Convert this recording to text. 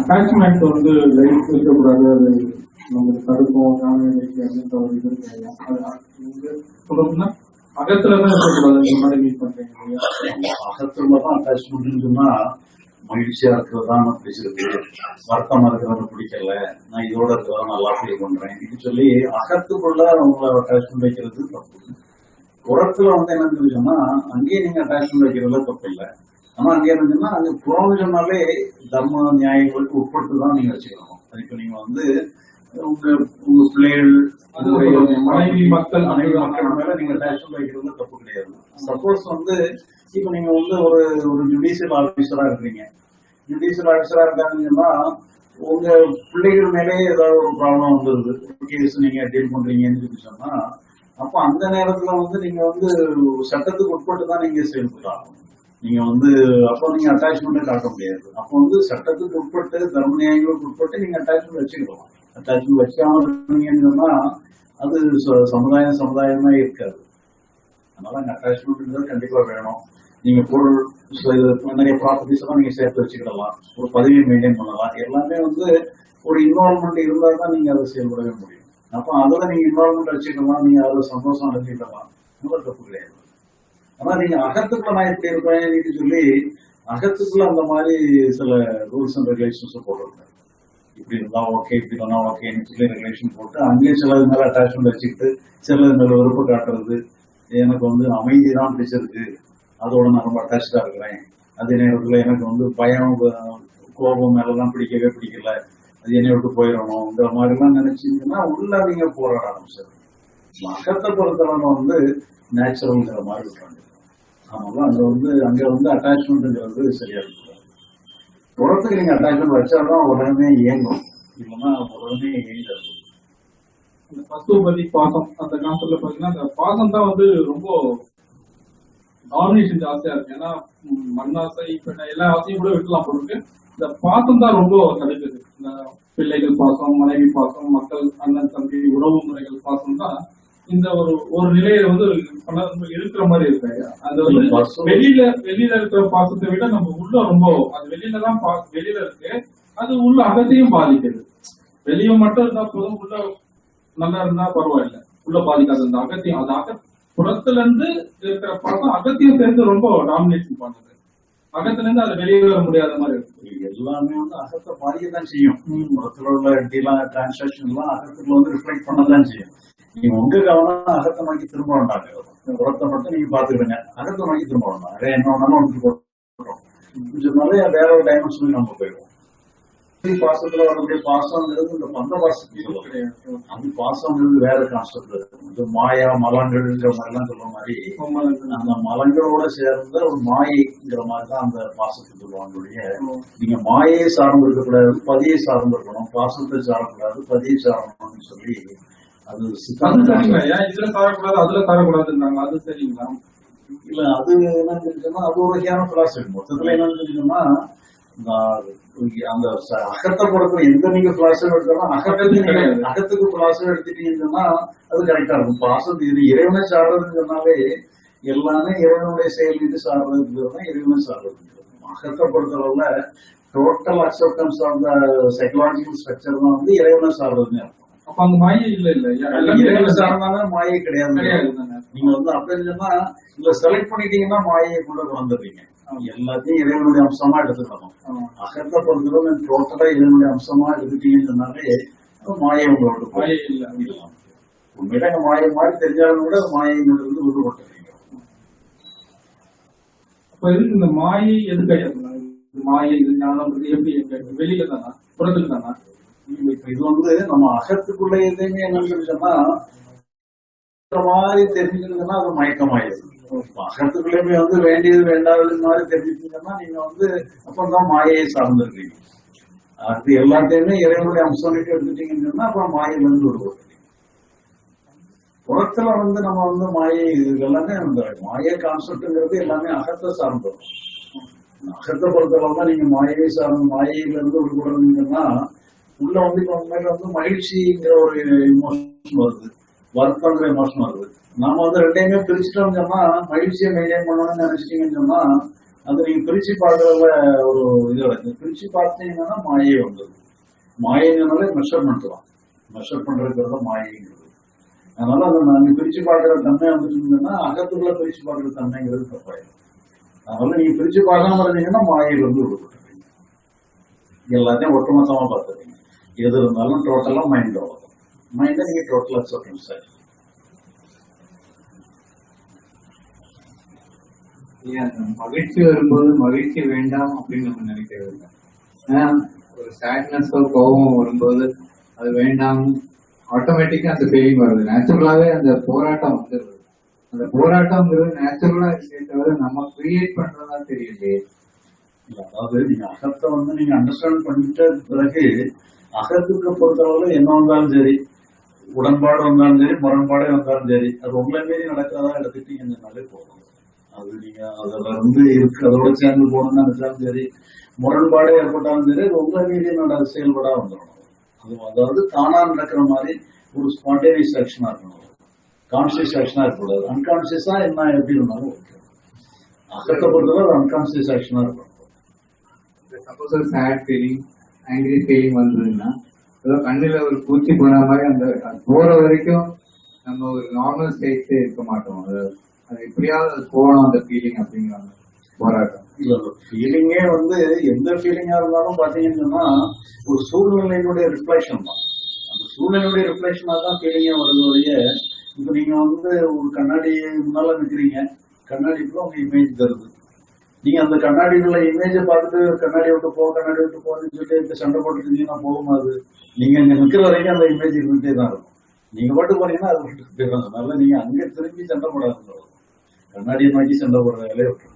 Attachment வந்து life இருக்கக்கூடாது அது நமக்கு தடுக்கும். ஞான அப்படின்ற ஒரு இது இருக்கு சொல்லணும்னா அகத்துல தான் இருக்கக்கூடாது. இந்த மாதிரி மீட் பண்றீங்க அகத்துல தான் அட்டாச்மெண்ட்னு சொன்னா மகிழ்ச்சியா இருக்கிறது தான் பிடிச்சிருக்கு வருத்தமா இருக்கிறத பிடிக்கல. நான் இதோட இருக்கிறத நல்லா ஃபீல் பண்றேன் இது சொல்லி அகத்துக்குள்ள உங்களை அட்டாச்மெண்ட் வைக்கிறது தப்பு. புறத்துல வந்து என்னன்னு சொன்னா அங்கேயே நீங்க அட்டாச்மெண்ட் வைக்கிறதுல தப்பு இல்லை. ஆனா அங்க என்னன்னா அங்க புறம் சொன்னாலே தர்ம நியாயங்களுக்கு உட்பட்டு தான் நீங்க வச்சுக்கணும். அது இப்ப நீங்க வந்து உங்க உங்க பிள்ளைகள் அது மனைவி, மக்கள், மனைவி மக்கள் மேல நீங்க அட்டாச்மெண்ட் வைக்கிறதுல தப்பு கிடையாது. சப்போஸ் வந்து இப்ப நீங்க வந்து ஒரு ஒரு ஜுடிஷியல் ஆபீசரா இருக்கிறீங்க. ஜுடிஷியல் ஆபீசரா இருக்காங்கன்னா உங்க பிள்ளைகள் மேலே ஏதாவது ஒரு ப்ராப்ளம் வந்துருது. கேஸ் நீங்க டீல் பண்றீங்கன்னு சொல்லி சொன்னா அப்ப அந்த நேரத்துல வந்து நீங்க வந்து சட்டத்துக்கு உட்பட்டு தான் நீங்க செயல்படலாம். நீங்க வந்து அப்போ நீங்க அட்டாச்மெண்ட் காட்ட முடியாது. அப்போ வந்து சட்டத்துக்கு உட்பட்டு தர்ம நியாயங்களுக்கு உட்பட்டு நீங்க அட்டாச்மெண்ட் வச்சுக்கலாம் அட்டாச்மெண்ட் வச்சாம இருந்தீங்கன்னா அது ச- சமுதாயம் சமுதாயமா இருக்காது. அதனால அங்க அட்டாச்மெண்ட்ங்கிறது கண்டிப்பா வேணும். நீங்க பொருள் இது நிறைய ப்ராப்பர்ட்டிஸ் எல்லாம் நீங்க சேர்த்து வச்சுக்கிடலாம். ஒரு பதவியை மெயின்டைன் பண்ணலாம். எல்லாமே வந்து ஒரு இன்வால்மெண்ட் இருந்தா தான் நீங்க அதை செயல்படவே முடியும். அப்போ அதுல நீங்க இன்வால்மெண்ட் வச்சுக்கலாம் நீங்க அதுல சந்தோஷம் அடைஞ்சிக்கலாம் ஒன்றும் தப்பு கிடையாது. ஆனா நீங்க அகத்துக்குள்ள நான் இப்படி இருப்பேன் சொல்லி அகத்துக்குள்ள அந்த மாதிரி சில ரூல்ஸ் அண்ட் ரெகுலேஷன்ஸ் போட்டிருக்காரு இப்படி இருந்தா ஓகே இப்படி பண்ணா ஓகேன்னு சொல்லி ரெகுலேஷன் போட்டு அங்கேயும் சிலது மேல அட்டாச்மெண்ட் வச்சுக்கிட்டு சிலது மேல வெறுப்பு காட்டுறது எனக்கு வந்து அமைதி தான் பிடிச்சிருக்கு. அதோட நான் ரொம்ப அட்டாச்சா இருக்கிறேன். அதே நேரத்துல எனக்கு வந்து பயம் கோபம் மேலெல்லாம் பிடிக்கவே பிடிக்கல. அது என்னை விட்டு போயிடணுங்கிற மாதிரி எல்லாம் நினைச்சீங்கன்னா உள்ள நீங்க போராட ஆரம்பிச்சிருங்க அகத்தை பொறுத்தவரை வந்து நேச்சுரல்ங்கிற மாதிரி இருக்காங்க அதனால அங்க வந்து அங்க வந்து அட்டாச்மெண்ட்ங்கிறது சரியா இருக்காது புறத்துக்கு நீங்க அட்டாச்மெண்ட் வச்சாதான் உடனே இயங்கும். இல்லைன்னா உடனே இயங்காது அந்த பசுபதி பாசம் அந்த காலத்துல பாத்தீங்கன்னா அந்த பாசம் தான் வந்து ரொம்ப டாமினேஷன் ஜாஸ்தியா இருக்கு. ஏன்னா மண்ணாசை பெண்ண எல்லா ஆசையும் கூட விட்டுலாம் போட்டு இந்த பாசம் தான் ரொம்ப தடுக்குது இந்த பிள்ளைகள் பாசம் மனைவி பாசம் மக்கள் அண்ணன் தம்பி உறவு முறைகள் பாசம் தான் இந்த ஒரு ஒரு நிலையில வந்து இருக்கிற மாதிரி இருக்கு. அது வந்து. வெளியில வெளியில இருக்கிற பாசத்தை விட நம்ம உள்ள ரொம்ப அது வெளியில தான் வெளியில இருக்கு. அது உள்ள அகத்தையும் பாதிக்குது. வெளியே மட்டும் இருந்தா போதும் உள்ள நல்லா இருந்தா பரவாயில்ல. உள்ள பாதிக்காது அந்த அகத்தியம் அது அக புறத்துல இருந்து இருக்கிற பாசம் அகத்தியம் சேர்ந்து ரொம்ப டாமினேஷன் பண்ணுது. அகத்துல இருந்து அது வெளியே வர முடியாத மாதிரி இருக்கு. எல்லாமே வந்து அகத்தை பாதிக்கத்தான் செய்யும். புறத்துல உள்ள டீலாம் டிரான்சாக்ஷன் எல்லாம் அகத்துக்குள்ள வந்து ரிஃப்ளெக்ட் பண்ணதான் செய்யும். நீங்க உங்க கவனம் அகத்தை நோக்கி திரும்ப வேண்டாங்க புறத்தை மட்டும் நீங்க பாத்துக்கிடுங்க அகத்தை நோக்கி திரும்ப வேண்டாம். வேற என்ன வேணாலும் வந்துட்டு போட்டோம் கொஞ்சம் நிறைய வேற ஒரு டைமென்ஷன் நம்ம போயிடுவோம். பாசத்துல வரக்கூடிய பாசம்ங்கிறது இந்த பந்த பாசத்துக்கு அந்த பாசம் வேற கான்செப்ட் இந்த மாயா மலங்கள்ங்கிற மாதிரிலாம் சொல்ற மாதிரி அந்த மலங்களோட சேர்ந்த ஒரு மாயைங்கிற மாதிரி தான் அந்த பாசத்தை சொல்லுவாங்க நீங்க மாயை சார்ந்து இருக்கக்கூடாது பதியை சார்ந்து இருக்கணும் பாசத்தை சாரக்கூடாது பதியை சாரணும்னு சொல்லி அது சரிங்களா ஏன் இதுல சாரக்கூடாது அதுல சாரக்கூடாதுன்றாங்க அது சரிங்களா? இல்ல அது என்னன்னு சொன்னா அது ஒரு வகையான பிலாசபி மொத்தத்துல என்னன்னு நான் அந்த அகத்தை பொறுத்த எந்த நீங்க பிலாசபி எடுத்தாலும் அகத்துக்கு அகத்துக்கு பிலாசபி எடுத்துட்டீங்கன்னு அது கரெக்டா இருக்கும். பாசம் இது இறைவனை சார்றதுன்னு சொன்னாலே எல்லாமே இறைவனுடைய செயல் மீது சார்றதுங்கிறது தான் இறைவனை சார்றதுங்கிறது அகத்தை பொறுத்தளவுல total acceptance of the psychological structure தான் வந்து இறைவனை அர்த்தம். அப்ப அந்த மாயை இல்ல இல்ல. சார்ந்தாலே மாயை கிடையாது. நீங்க வந்து அப்படின்னு சொன்னா இல்ல செலக்ட் பண்ணிட்டீங்கன்னா மாயை கூட வந்துடுறீங்க எல்லாத்தையும் இறைவனுடைய அம்சமா எடுத்துக்கணும். அகத்தை பொறுத்தளவு டோட்டலா இறைவனுடைய அம்சமா எடுத்துட்டீங்கன்னு சொன்னாலே அப்ப மாயை உங்களோட மாயை இல்ல. உண்மையில அங்க மாயை மாதிரி தெரிஞ்சாலும் கூட மாயிலிருந்து விடுபட்டுறீங்க அப்ப எதுக்கு இந்த மாயை எதுக்கு மாயை இது ஞானம் எப்படி வெளியில தானா? புறத்துக்கு தானா? இப்ப இது வந்து நம்ம அகத்துக்குள்ள எதுவுமே என்னன்னு சொன்னா மாதிரி தெரிஞ்சுக்கிறதுனா அது மயக்கமாயிடுது. அகத்துக்குள்ளயுமே அகத்துக்குள்ளேயுமே வந்து வேண்டியது வேண்டாதது மாதிரி தெரிஞ்சுக்கணுங்கன்னா நீங்க வந்து அப்பதான் மாயையை சார்ந்திருக்கீங்க. அது எல்லாத்தையுமே இறைவனுடைய அம்சம் எடுத்துட்டீங்கன்னு சொன்னா அப்புறம் மாயிலிருந்து இருந்து புறத்துல வந்து நம்ம வந்து மாயை இது எல்லாமே அந்த மாய கான்செப்ட்ங்கிறது எல்லாமே அகத்தை சார்ந்தது. அகத்தை பொறுத்தளவு தான் நீங்க மாயை சார்ந்த மாயையில இருந்து விடுபடுறீங்கன்னா உள்ள வந்து இப்ப உண்மையில வந்து மகிழ்ச்சிங்கிற ஒரு இமோஷன் வருது. வருத்தங்கிற இமோஷன் வருது. நாம வந்து ரெண்டையுமே பிரிச்சுட்டோம்னு சொன்னா மகிழ்ச்சியை மெயின்டைன் பண்ணணும்னு நினைச்சிட்டீங்கன்னு சொன்னா அது நீங்க பிரிச்சு பார்க்கறதுல ஒரு இது இருக்கு பிரிச்சு பார்த்தீங்கன்னா மாயை வந்தது மாயைனாலே மெஷர்மெண்ட் தான் மெஷர் பண்றதுக்கு தான் மாயைங்கிறது. அதனால அந்த நீங்க பிரிச்சு பார்க்கிற தன்மை வந்துருந்ததுன்னா அகத்துக்குள்ள பிரிச்சு பார்க்கிற தன்மைங்கிறது தப்பாயிடும் அதனால நீங்க பிரிச்சு பார்க்காம இருந்தீங்கன்னா மாயையில இருந்து விடுபட்டுருக்கீங்க எல்லாத்தையும் ஒட்டுமொத்தமா பார்த்துருக்கீங்க எது இருந்தாலும் டோட்டலா மைண்ட் அவ்வளோ மைண்டை நீங்க டோட்டலா சொல்றீங்க சார் மகிழ்ச்சி வரும்போது மகிழ்ச்சி வேண்டாம் அப்படின்னு நம்ம நினைக்கிறது இல்லை. ஏன்னா ஒரு சேட்னஸோ கோபம் வரும்போது அது வேண்டாம். ஆட்டோமேட்டிக்கா அந்த ஃபீலிங் வருது. நேச்சுரலாவே அந்த போராட்டம் வந்துடுது. அந்த போராட்டம்ங்கிறது நேச்சுரலா இருக்கே தவிர நம்ம கிரியேட் பண்றதா தெரியலையே. அதாவது நீங்க அகத்தை வந்து நீங்க அண்டர்ஸ்டாண்ட் பண்ணிட்ட பிறகு அகத்துக்கு பொறுத்தளவுல என்ன வந்தாலும் சரி உடன்பாடு வந்தாலும் சரி முரண்பாடே வந்தாலும் சரி அது உங்களை மீறி நடக்கிறதா எடுத்துட்டீங்கன்னாலே போதும். அது நீங்க அதுல வந்து இருக்கு அதோட சேர்ந்து போகணும்னு நினைச்சாலும் சரி முரண்பாடே ஏற்பட்டாலும் சரி அது உங்களை மீறி நட செயல்படா வந்துடணும். அது அதாவது தானா நடக்கிற மாதிரி ஒரு ஸ்பான்டேனியஸ் ஆக்ஷனா இருக்கணும். கான்சியஸ் ஆக்ஷனா இருக்கக்கூடாது. அன்கான்சியஸா என்ன எப்படி இருந்தாலும் ஓகே அகத்தை பொறுத்தவரை அன்கான்சியஸ் ஆக்ஷனா இருக்கணும். Suppose sad feeling angry feeling வந்ததுன்னா ஏதோ கண்ணில் ஒரு பூச்சி போன மாதிரி அந்த போற வரைக்கும் நம்ம ஒரு நார்மல் ஸ்டேட்ல இருக்க மாட்டோம். அது அது எப்படியாவது அது போகணும் அந்த ஃபீலிங் அப்படிங்கிற போராட்டம். ஃபீலிங்கே வந்து எந்த ஃபீலிங்கா இருந்தாலும் பாத்தீங்கன்னு ஒரு சூழ்நிலையினுடைய ரிஃப்ளெக்ஷன் தான். அந்த சூழ்நிலையுடைய ரிஃப்ளெக்ஷனா தான் ஃபீலிங்கே வருது இப்போ நீங்கள் நீங்க வந்து ஒரு கண்ணாடி முன்னால கண்ணாடி கண்ணாடிக்குள்ள உங்க இமேஜ் தருது நீங்க அந்த கண்ணாடிக்குள்ள இமேஜை பார்த்துட்டு கண்ணாடி விட்டு போ கண்ணாடி விட்டு போன்னு சொல்லிட்டு சண்டை போட்டுட்டு இருந்தீங்கன்னா போகுமாது நீங்க இங்க நிக்கிற வரைக்கும் அந்த இமேஜ் இருந்துட்டே தான் இருக்கும். நீங்க மட்டும் போனீங்கன்னா அது விட்டு போயிடும் அதனால நீங்க அங்க திரும்பி சண்டை போடாது கண்ணாடியை நோக்கி சண்டை போடுற வேலையை விட்டுருங்க.